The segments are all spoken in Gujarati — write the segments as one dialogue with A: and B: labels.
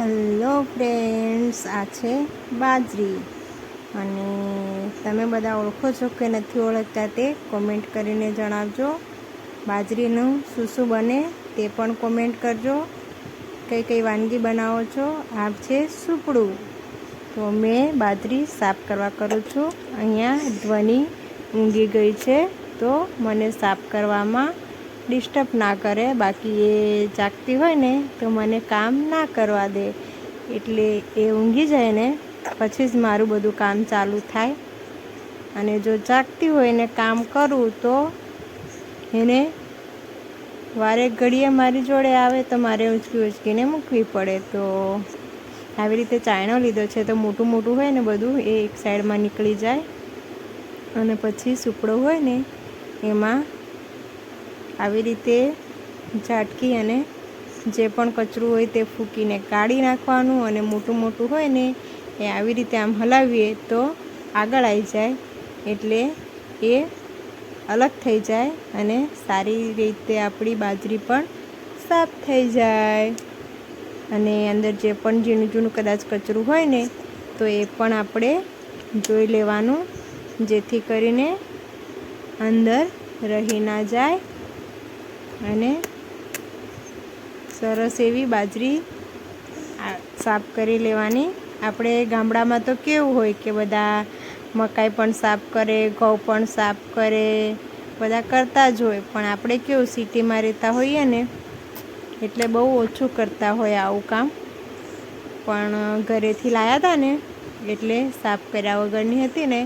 A: હેલો ફ્રેન્ડ્સ આ છે બાજરી. અને તમે બધા ઓળખો છો કે નથી ઓળખતા તે કોમેન્ટ કરીને જણાવજો. બાજરીનું શું શું બને તે પણ કોમેન્ટ કરજો. કઈ કઈ વાનગી બનાવો છો? આ છે સુપડું. તો મેં બાજરી સાફ કરવા કરું છું. અહીંયા ધ્વનિ ઊંઘી ગઈ છે. તો મને સાફ કરવામાં ડિસ્ટર્બ ના કરે, બાકી એ જાગતી હોય ને તો મને કામ ના કરવા દે. એટલે એ ઊંઘી જાય ને, પછી જ મારું બધું કામ ચાલુ થાય. અને જો જાગતી હોય ને કામ કરું તો એને વારે ઘડીએ મારી જોડે આવે તો મારે ઉંચકી ઉંચકીને મૂકવી પડે. તો આવી રીતે ચાયણો લીધો છે તો મોટું મોટું હોય ને બધું એ એક સાઈડમાં નીકળી જાય. અને પછી સુપડો હોય ને, એમાં આવી રીતે ઝાટકી અને જે પણ કચરું હોય તે ફૂંકીને કાઢી નાખવાનું અને મોટું મોટું હોય ને એ આવી રીતે આમ હલાવીએ તો આગળ આવી જાય. એટલે એ અલગ થઈ જાય અને સારી રીતે આપણી બાજરી પણ સાફ થઈ જાય. અને અંદર જે પણ ઝીણું ઝીણું કદાચ કચરું હોય ને તો એ પણ આપણે જોઈ લેવાનું, જેથી કરીને અંદર રહી ના જાય અને સરસ એવી બાજરી સાફ કરી લેવાની. આપણે ગામડામાં તો કેવું હોય કે બધા મકાઈ પણ સાફ કરે, ઘઉં પણ સાફ કરે, બધા કરતા જ હોય. પણ આપણે કેવું સિટીમાં રહેતા હોઈએ ને, એટલે બહુ ઓછું કરતા હોય આવું કામ. પણ ઘરેથી લાવ્યા હતા ને, એટલે સાફ કર્યા વગરની હતી ને,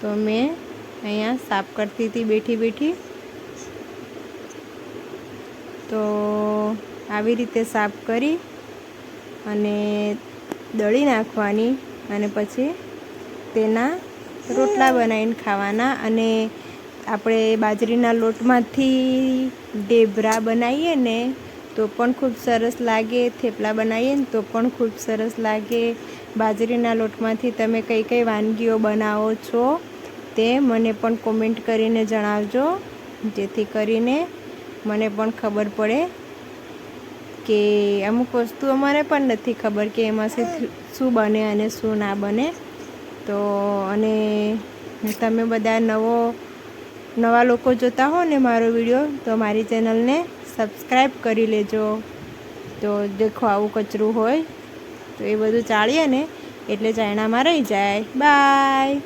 A: તો મેં અહીંયા સાફ કરતી હતી બેઠી બેઠી. તો આવી રીતે સાફ કરી અને દળી નાખવાની અને પછી તેના રોટલા બનાવીને ખાવાના અને આપણે બાજરીના લોટમાંથી ઢેબરા બનાવીએ ને તો પણ ખૂબ સરસ લાગે, થેપલા બનાવીએ ને તો પણ ખૂબ સરસ લાગે. બાજરીના લોટમાંથી તમે કઈ કઈ વાનગીઓ બનાવો છો તે મને પણ કોમેન્ટ કરીને જણાવજો. જેથી કરીને મને પણ ખબર પડે કે અમુક વસ્તુઓ અમારે પણ નથી ખબર કે એમાંથી શું બને અને શું ના બને. તો અને તમે બધા નવો, નવા લોકો જોતા હો ને મારો વીડિયો, તો મારી ચેનલને સબસ્ક્રાઈબ કરી લેજો. તો દેખો આવું કચરું હોય, તો એ બધું ચાળીએ ને એટલે ચાઇનામાં રહી જાય. બાય!